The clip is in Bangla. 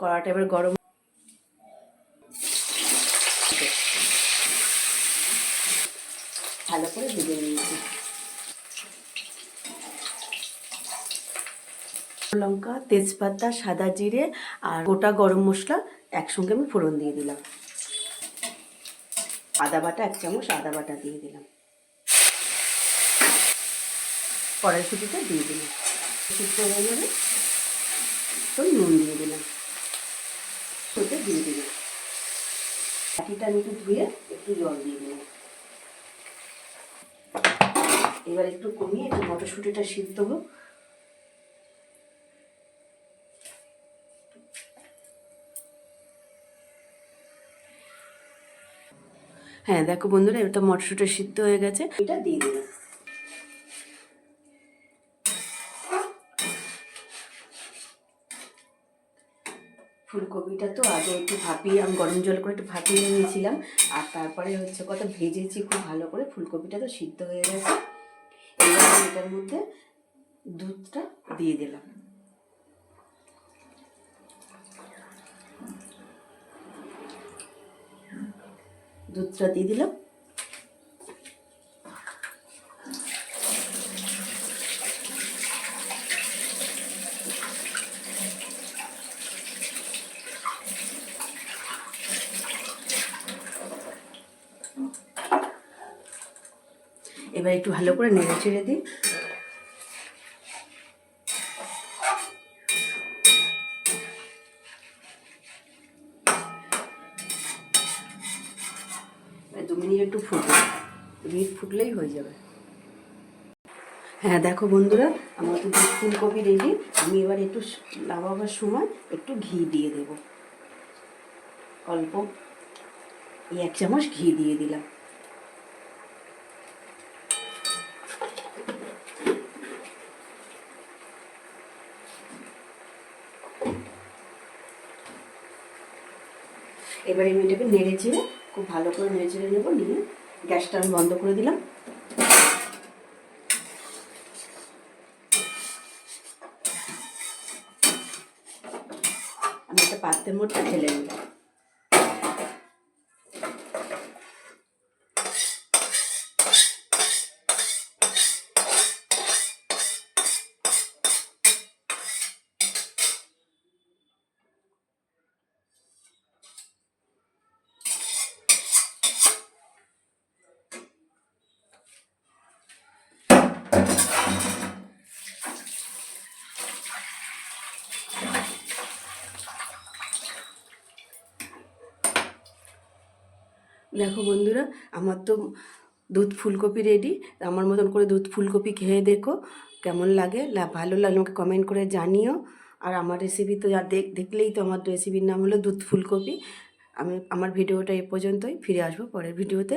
কড়াটা এবার গরম ভালো করে ভেজে নিয়েছি। লঙ্কা, তেজপাতা, সাদা জিরে আর গোটা গরম মশলা একসঙ্গে আমি ফোড়ন দিয়ে দিলাম। আদা বাটা, এক চামচ আদা বাটা দিয়ে দিলাম। কড়াইশুটিটা দিয়ে দিলাম। সিদ্ধ হয়ে যাবে তো নুন দিয়ে দিলাম ওটা দিয়ে দিলাম বাটিটা আমি একটু ধুয়ে একটু জল দিয়ে দেবো। এবার একটু কমিয়ে একটু মটরশুঁটিটা সিদ্ধ হোক। হ্যাঁ দেখো বন্ধুরা এটা মটরশুঁটি সিদ্ধ হয়ে গেছে। এটা দিয়ে দিলাম ফুলকপিটা তো আগে একটু ভাপিয়ে, আমি গরম জল করে একটু ভাপিয়ে নিয়েছিলাম। আর তারপরে হচ্ছে কত ভেজেছি, খুব ভালো করে ফুলকপিটা তো সিদ্ধ হয়ে গেছে। এবার এটার মধ্যে দুধটা দিয়ে দিলাম। দুধটা দিয়ে দিলাম। এবার একটু ভালো করে নেড়ে চেড়ে দিই। দু মিনিট একটু ফুটবে দু মিনিট ফুটলেই হয়ে যাবে। হ্যাঁ দেখো বন্ধুরা, আমার তো ফুলকপি রেডি আমি এবার একটু লাগাবার সময় একটু ঘি দিয়ে দেব। অল্প, এই এক চামচ ঘি দিয়ে দিলাম। এবারে আমি এটাকে নেড়ে চেড়ে, খুব ভালো করে নেড়ে চেড়ে নেব, নিয়ে গ্যাসটা আমি বন্ধ করে দিলাম। আমি একটা পাত্রের মধ্যে ফেলে নিলাম। দেখো বন্ধুরা, আমার তো দুধ ফুলকপি রেডি আমার মতন করে দুধ ফুলকপি খেয়ে দেখো কেমন লাগে। ভালো লাগলে আমাকে কমেন্ট করে জানিও। আর আমার রেসিপি তো যা দেখ, দেখলেই তো আমার রেসিপির নাম হলো দুধ ফুলকপি। আমি, আমার ভিডিওটা এ পর্যন্তই, ফিরে আসব পরের ভিডিওতে